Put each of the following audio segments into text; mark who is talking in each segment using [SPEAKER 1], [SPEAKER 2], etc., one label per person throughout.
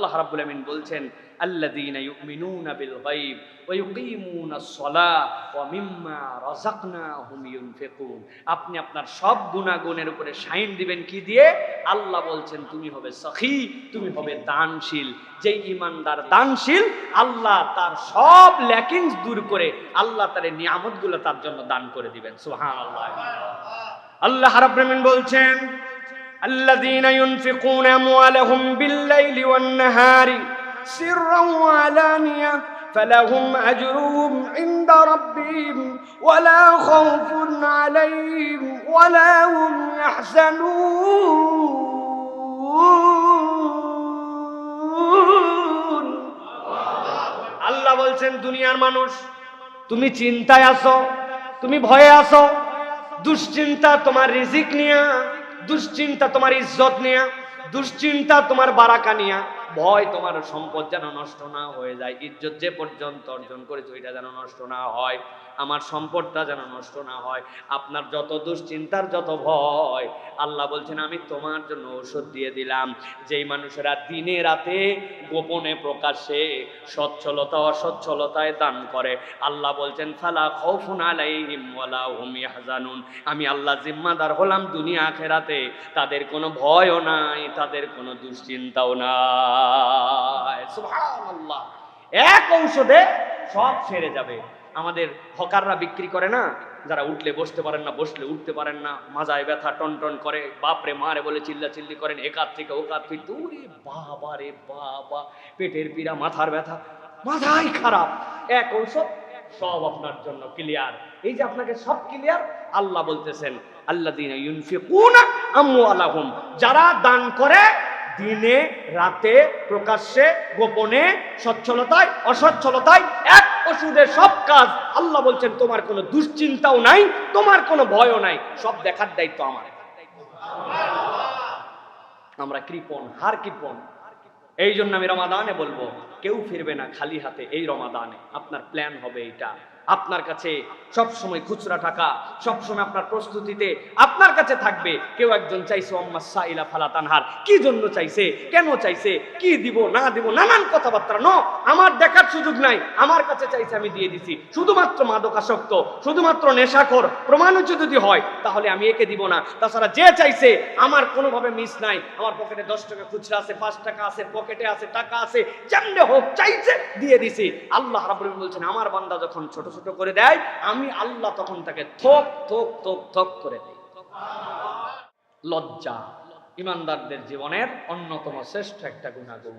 [SPEAKER 1] আল্লাহ রাব্বুল আমিন বলছেন, আল্লাযীনা ইউমিনুনা বিল গায়ব ওয়া ইউকিমুনাস সালাহ ওয়া মিম্মা রাযাকনাহুম ইউনফিকুন। আপনি আপনার সব গুনাহগুণের উপরে সাইন দিবেন কি দিয়ে? আল্লাহ বলছেন, তুমি হবে সখী, তুমি হবে দানশীল। যেই ইমানদার দানশীল, আল্লাহ তার সব ল্যাকিংস দূর করে আল্লাহ তার নিয়ামতগুলো তার জন্য দান করে দিবেন। সুবহানাল্লাহ। আল্লাহ রাব্বুল আমিন বলছেন الذين ينفقون أموالهم بالليل والنهار سرا وعلانية فلهم أجرهم عند ربهم ولا خوف عليهم ولا هم يحزنون আল্লাহ বলছেন দুনিয়ার মানুষ তুমি চিন্তায় আসো তুমি ভয়ে আসো দুশ্চিন্তা তোমার রিজিক নিয়া দুশ্চিন্তা তোমার ইজ্জত নিয়া, দুশ্চিন্তা তোমার বারাকা নিয়া, ভয় তোমার সম্পদ যেন নষ্ট না হয়ে যায়। ইজ্জত যে পর্যন্ত অর্জন করেছ, এটা যেন নষ্ট না হয়। আমার সম্পদটা যেন নষ্ট না হয়, আপনার যত দুশ্চিন্তার যত ভয়, আল্লাহ বলছেন, আমি তোমার জন্য ঔষধ দিয়ে দিলাম। যেই মানুষেরা দিনে রাতে গোপনে প্রকাশে সচ্ছলতা, অসচ্ছলতায় দান করে, আল্লাহ বলছেন, ফালা খৌফুন আলাইহিম ওয়ালা হুম ইয়াহজানুন। আমি আল্লাহ জিম্মাদার হলাম দুনিয়া আখেরাতে, তাদের কোনো ভয়ও নাই, তাদের কোনো দুশ্চিন্তাও নাই। সুবহানাল্লাহ। এক ঔষধে সব সেরে যাবে। আমাদের হকাররা বিক্রি করে না? যারা উঠলে বসতে পারেন না, বসলে উঠতে পারেন না। মাজায় ব্যথা টন টন করে। বাপরে মারে বলে চিল্লা চিল্লি করেন একাত থেকে ওকাত ফির দূরে বাবা রে বাবা, পেটের পীড়া, মাথার ব্যথা। মাথাই খারাপ। এক ঔষধ সব আপনার জন্য ক্লিয়ার এই যে আপনাকে সব ক্লিয়ার আল্লাহ বলতেছেন আল্লাহ দিন আমওয়ালাহুম। যারা দান করে, দিনে, রাতে, প্রকাশ্যে, গোপনে, সচ্ছলতায়, অসচ্ছলতায়, এক ওষুধের সব কাজ আল্লাহ বলছেন, তোমার কোনো দুশ্চিন্তাও নাই, তোমার কোনো ভয়ও নাই, সব দেখার দায়িত্ব আমার। আমরা কৃপণ, হার কৃপণ। এই জন্য আমি রমাদানে বলব, কেউ ফিরবে না খালি হাতে এই রমাদানে। আপনার প্ল্যান হবে এটা আপনার কাছে সব সময় খুচরা টাকা সব সময় আপনার প্রস্তুতিতে আপনার কাছে থাকবে। কেউ একজন চাইছে আম্মা সাইলা ফালা তানহার। কি জন্য চাইছে? কেন চাইছে? কি দিব, না দিব? নানান কথাবার্তা। ন, আমার দেখার সুযোগ নাই। আমার কাছে চাইছে, আমি দিয়ে দিছি। শুধুমাত্র মাদকাসক্ত, শুধুমাত্র নেশাখোর। প্রমাণিত যদি হয়, তাহলে আমি একে দিব না। তাছাড়া যে চাইছে, আমার কোনোভাবে মিস নাই। আমার পকেটে দশ টাকা খুচরা আছে, পাঁচ টাকা আছে, পকেটে আছে, টাকা আছে, যেমনে হোক চাইছে, দিয়ে দিছি। আল্লাহ রাবুল বলছেন, আমার বান্দা যখন ছোট ছোট করে দেয়, আমি আল্লাহ তখন তাকে থোক থোক থোক থোক করে দেই। লজ্জা। ইমানদারদের জীবনের অন্যতম শ্রেষ্ঠ একটা গুণাগুণ।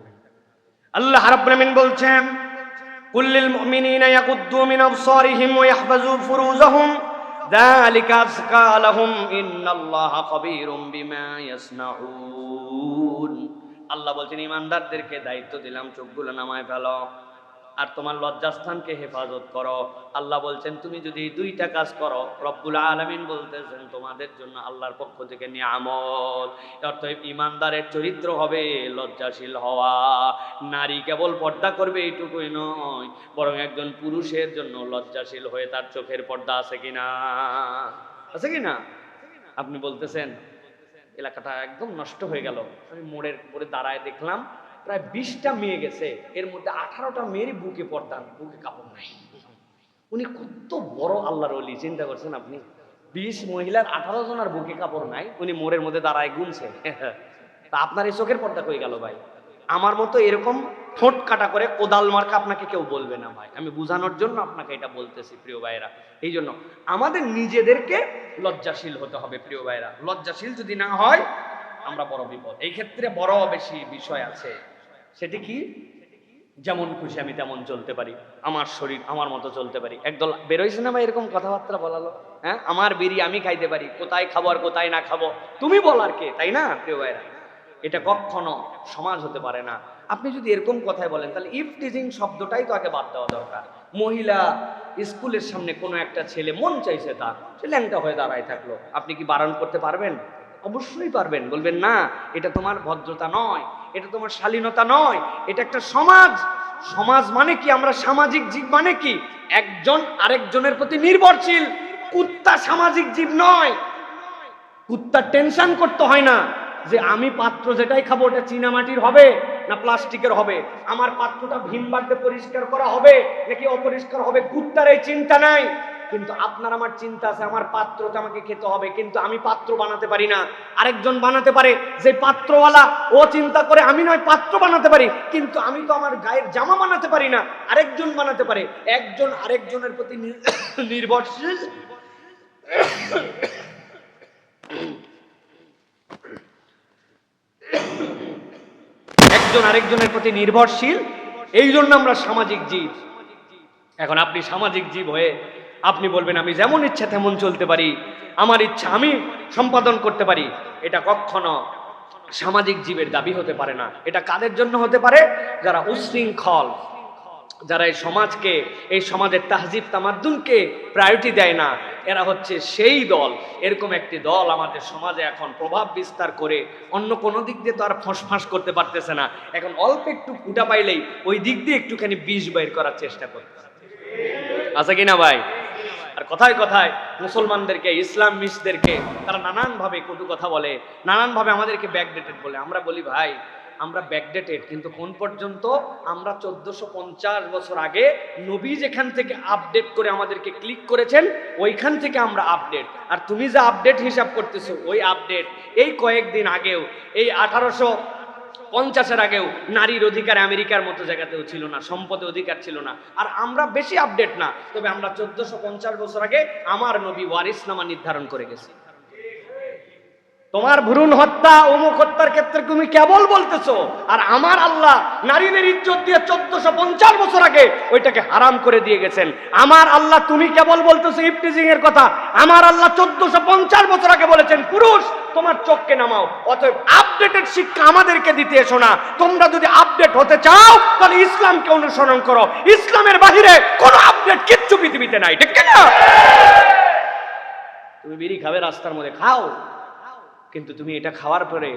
[SPEAKER 1] আল্লাহ রাব্বুল বলছেন কুল্লিল মুমিনিনা মিন আল্লাহ বলছেন, ইমানদারদেরকে দায়িত্ব দিলাম, চোখগুলো নামায় ফেলো। আর তোমার লজ্জাস্থানকে হেফাজত করো। আল্লাহ বলছেন, তুমি যদি দুইটা কাজ করো, রব্বুল আলমিন বলতেছেন, তোমাদের জন্য আল্লাহর পক্ষ থেকে নিয়ামত। অর্থাৎ ইমানদারের চরিত্র হবে লজ্জাশীল হওয়া। নারী কেবল পর্দা করবে এইটুকুই নয়, বরং একজন পুরুষের জন্য লজ্জাশীল হয়ে তার চোখের পর্দা আছে কিনা? আছে কিনা? আপনি বলতেছেন, এলাকাটা একদম নষ্ট হয়ে গেল। আমি মোড়ের উপরে দাঁড়ায় দেখলাম প্রায় বিশটা মেয়ে গেছে। এর মধ্যে আঠারোটা মেয়েরই বুকে পর্দা বুকে কাপড় নাই। উনি কত বড় আল্লাহর অলি চিন্তা করছেন আপনি? বিশ মহিলার আঠারো জনের বুকে কাপড় নাই, উনি মোড়ের মধ্যে দাঁড়ায় গুনছে। তা আপনার এই চোখের পর্দা কই গেল ভাই? আমার মতো এরকম ঠোঁট কাটা করে কোদাল মার্কা আপনাকে কেউ বলবে না ভাই। আমি বোঝানোর জন্য আপনাকে এটা বলতেছি, প্রিয় ভাইরা এই জন্য আমাদের নিজেদেরকে লজ্জাশীল হতে হবে, প্রিয় ভাইরা লজ্জাশীল যদি না হয়, আমরা বড় বিপদ। এই ক্ষেত্রে বড় বেশি বিষয় আছে। সেটি কি? যেমন খুশি আমি তেমন চলতে পারি। আমার শরীর আমার মতো চলতে পারি। একদল, বেরোইছে না ভাই এরকম কথাবার্তা বলালো? হ্যাঁ? আমার বিড়ি আমি খাইতে পারি। কোথায় খাব আর কোথায় না খাব? তুমি বলার কে, তাই না, প্রিয় ভাইরা? এটা কখনো সমাজ হতে পারে না। আপনি যদি এরকম কথাই বলেন, তাহলে ইফ টিজিং শব্দটাই তো আগে বাদ দেওয়া দরকার। মহিলা স্কুলের সামনে কোনো একটা ছেলে মন চাইছে তার, সে ল্যাংটা হয়ে দাঁড়ায় থাকল। আপনি কি বারণ করতে পারবেন? অবশ্যই পারবেন। বলবেন, না, এটা তোমার ভদ্রতা নয়, এটা তোমার শালীনতা নয়, এটা একটা সমাজ। সমাজ মানে কি? আমরা সামাজিক জীব মানে কি? একজন আরেকজনের প্রতি নির্ভরশীল। কুত্তা সামাজিক জীব নয়। কুত্তার টেনশন করতে হয় না যে আমি পাত্র যেটাই খাব, ওটা চীনামাটির হবে না প্লাস্টিকের হবে? আমার পাত্রটা ভিম বাড়তে পরিষ্কার করা হবে নাকি অপরিষ্কার হবে? কুত্তার এই চিন্তা নাই। কিন্তু আপনার আমার চিন্তা আছে, আমার পাত্রটা আমাকে খেতে হবে, কিন্তু আমি পাত্র বানাতে পারি না। আরেকজন বানাতে পারে, যে পাত্রওয়ালা, ও চিন্তা করে আমি নয়, পাত্র বানাতে পারি, কিন্তু আমি তো আমার গায়ের জামা বানাতে পারি না। আরেকজন বানাতে পারে, একজন আরেকজনের প্রতি নির্ভরশীল। একজন আরেকজনের প্রতি নির্ভরশীল, এই জন্য আমরা সামাজিক জীব। এখন আপনি সামাজিক জীব হয়ে আপনি বলবেন, আমি যেমন ইচ্ছা তেমন চলতে পারি। আমার ইচ্ছা আমি সম্পাদন করতে পারি। এটা কখনো সামাজিক জীবের দাবি হতে পারে না। এটা কাদের জন্য হতে পারে? যারা উশৃঙ্খল, যারা এই সমাজকে, এই সমাজের তাহজিব তামাদ্দুনকে প্রায়োরিটি দেয় না, এরা হচ্ছে সেই দল। এরকম একটি দল আমাদের সমাজে এখন প্রভাব বিস্তার করে অন্য কোনো দিক দিয়ে তো আর ফোঁস করতে পারতেছে না। এখন অল্প একটু ফুটা পাইলেই ওই দিক দিয়ে একটুখানি বিষ বের করার চেষ্টা করতে আছে কিনা ভাই? আর কথায় কথায় মুসলমানদেরকে, ইসলাম মিসদেরকে তারা নানানভাবে কটু কথা বলে, নানানভাবে আমাদেরকে ব্যাকডেটেড বলে। আমরা বলি, ভাই, আমরা ব্যাকডেটেড কিন্তু কোন পর্যন্ত? আমরা চোদ্দশো পঞ্চাশ বছর আগে নবী যেখান থেকে আপডেট করে আমাদেরকে ক্লিক করেছেন, ওইখান থেকে আমরা আপডেট আর তুমি যে আপডেট হিসাব করতেছো, ওই আপডেট এই কয়েকদিন আগেও, এই আঠারোশো পঞ্চাশের আগেও নারীর অধিকার আমেরিকার মতো জায়গাতেও ছিল না, সম্পদে অধিকার ছিল না। আর আমরা বেশি আপডেট না, তবে আমরা চোদ্দশো পঞ্চাশ বছর আগে আমার নবী ওয়ারিসনামা নির্ধারণ করে গেছি। তোমার ভ্রূণ হত্যা, অমুক হত্যার ক্ষেত্রে তুমি কেবল বলতেছো, আর আমার আল্লাহ নারীদের ইজ্জত দিয়ে চোদ্দশো পঞ্চাশ বছর আগে ওইটাকে হারাম করে দিয়ে গেছেন। আমার আল্লাহ তুমি কেবল বলতেছো ইফটিজিং এর কথা, আমার আল্লাহ চোদ্দশো পঞ্চাশ বছর আগে বলেছেন, পুরুষ, তোমার চোখকে নামাও, অতএব আপডেটেড শিক্ষা আমাদেরকে দিতে এসো না। তোমরা যদি আপডেট হতে চাও, তাহলে ইসলামকে অনুসরণ করো। ইসলামের বাহিরে কোনো আপডেট কিচ্ছু পৃথিবীতে নাই, ঠিক না তুমি বিড়ি খাবে, রাস্তার মধ্যে খাও। কিন্তু তুমি এটা খাওয়ার পরে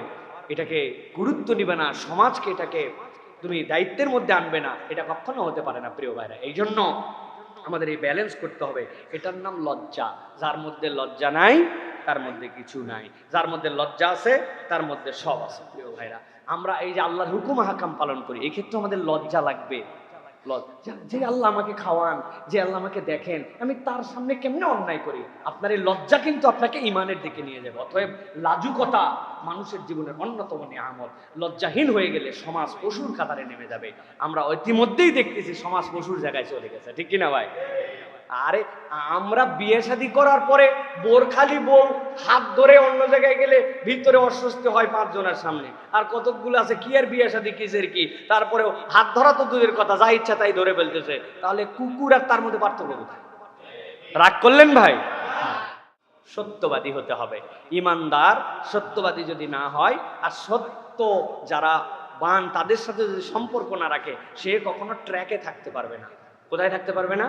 [SPEAKER 1] এটাকে গুরুত্ব নিবে না, সমাজকে এটাকে তুমি দায়িত্বের মধ্যে আনবে না। এটা কখনো হতে পারে না, প্রিয় ভাইরা। এই জন্য আমাদের এই ব্যালেন্স করতে হবে। এটার নাম লজ্জা। যার মধ্যে লজ্জা নাই তার মধ্যে কিছু নাই। যার মধ্যে লজ্জা আছে, তার মধ্যে সব আছে, প্রিয় ভাইরা। আমরা এই যে আল্লাহর হুকুম, হাকাম পালন করি, এই ক্ষেত্রে আমাদের লজ্জা লাগবে। যে আল্লাহ আমাকে খাওয়ান, যে আল্লাহ আমাকে দেখেন, আমি তার সামনে কেমনে অন্যায় করি? আপনার এই লজ্জা কিন্তু আপনাকে ইমানের দিকে নিয়ে যাবে। অতএব লাজুকতা মানুষের জীবনের অন্যতম নিয়ামত। লজ্জাহীন হয়ে গেলে সমাজ পশুর কাতারে নেমে যাবে। আমরা ইতিমধ্যেই দেখতেছি সমাজ পশুর জায়গায় চলে গেছে। ঠিক কিনা ভাই? আরে, আমরা বিয়ে শাদী করার পরে বোরখালি বউ হাত ধরে অন্য জায়গায় গেলে ভিতরে অস্বস্তি হয় পাঁচজনের সামনে। আর কতকগুলো আছে, কি আর বিয়ে শাদী, কিসের কি? তারপরেও হাত ধরা তো দূরের কথা, যা ইচ্ছা তাই ধরে ফেলতেছে। তাহলে কুকুর আর তার মধ্যে পার্থক্য কোথায়? রাগ করলেন ভাই? সত্যবাদী হতে হবে। ইমানদার সত্যবাদী যদি না হয়, আর সত্য যারা বান, তাদের সাথে যদি সম্পর্ক না রাখে, সে কখনো ট্র্যাকে থাকতে পারবে না। কোথায় থাকতে পারবে না?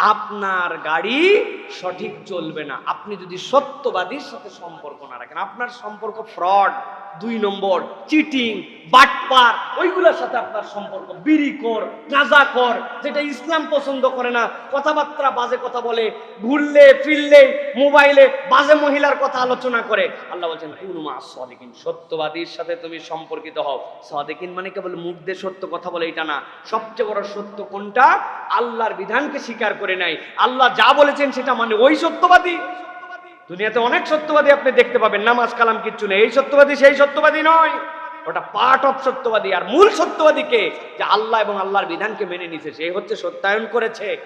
[SPEAKER 1] আপনার গাড়ি সঠিক চলবে না। আপনি যদি সত্যবাদীর সাথে সম্পর্ক না রাখেন, আপনার সম্পর্ক ফ্রড দুই নম্বর চিটিং বাটপার, ওইগুলোর সাথে আপনার সম্পর্ক। বিড়িকর গাঁজাখর, যেটা ইসলাম পছন্দ করে না, কথাবার্তা বাজে কথা বলে, ঘুরলে, ফিরলে, মোবাইলে বাজে মহিলার কথা আলোচনা করে। আল্লাহ বলছেন সদিকিন, সত্যবাদীর সাথে তুমি সম্পর্কিত হও। সদিকিন মানে কেবল মুখ দিয়ে সত্য কথা বলে, এটা না। সবচেয়ে বড় সত্য কোনটা? আল্লাহর বিধানকে স্বীকার করে নাই। আল্লাহ যা বলেছেন সেটা মানে ওই সত্যবাদী। দুনিয়াতে অনেক সত্যবাদী আপনি দেখতে পাবেন, নামাজ, কালাম কিচ্ছু নেই। এই সত্যবাদী সেই সত্যবাদী নয়। ওটা পার্ট অফ সত্যবাদী। আর মূল সত্যবাদীকে যে আল্লাহ এবং আল্লাহর বিধানকে মেনে নিছে। সে হচ্ছে সত্যায়ন করেছে।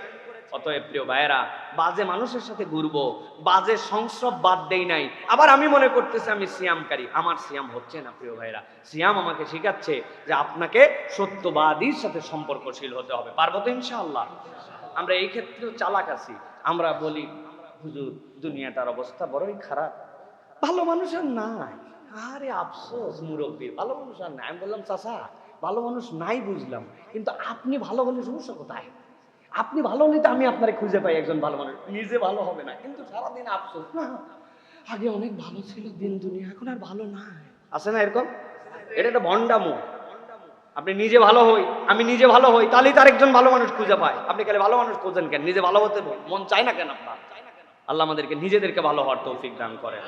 [SPEAKER 1] অতএব প্রিয় ভাইয়েরা, বাজে মানুষের সাথে ঘুরবো, বাজে সংস্রব বাদ দেই নাই। আবার আমি মনে করতেছি আমি সিয়ামকারী। আমার সিয়াম হচ্ছে না, প্রিয় ভাইয়েরা। সিয়াম আমাকে শেখাচ্ছে যে আপনাকে সত্যবাদীর সাথে সম্পর্কশীল হতে হবে। পারব তো ইনশাআল্লাহ? আমরা এই ক্ষেত্রেও চালাক আছি। আমরা বলি হুজুর, দুনিয়াটার অবস্থা বড়ই খারাপ। ভালো মানুষ আর নাই। আরে আফসোস, মুরব্বী, ভালো মানুষ আর নাই। আমি বললাম, চাচা, ভালো মানুষ নাই বুঝলাম। কিন্তু আপনি ভালো হলে সমস্যা কোথায়? আপনি ভালো হলে তো আমি আপনারে খুঁজে পাই একজন ভালো মানুষ। নিজে ভালো হবে না। কিন্তু সারাদিন আফসোস। না, আগে অনেক ভালো ছিল, দিন দুনিয়া, এখন আর ভালো নাই। আছে না এরকম? এটা একটা ভণ্ডামো। আপনি নিজে ভালো হই, আমি নিজে ভালো হই, তাহলেই তার একজন ভালো মানুষ খুঁজে পায়। আপনি খালি ভালো মানুষ খুঁজেন কেন? নিজে ভালো হতে মন চায় না কেন আপনার? আল্লাহ আমাদেরকে নিজেদেরকে ভালো হওয়ার তৌফিক দান করেন।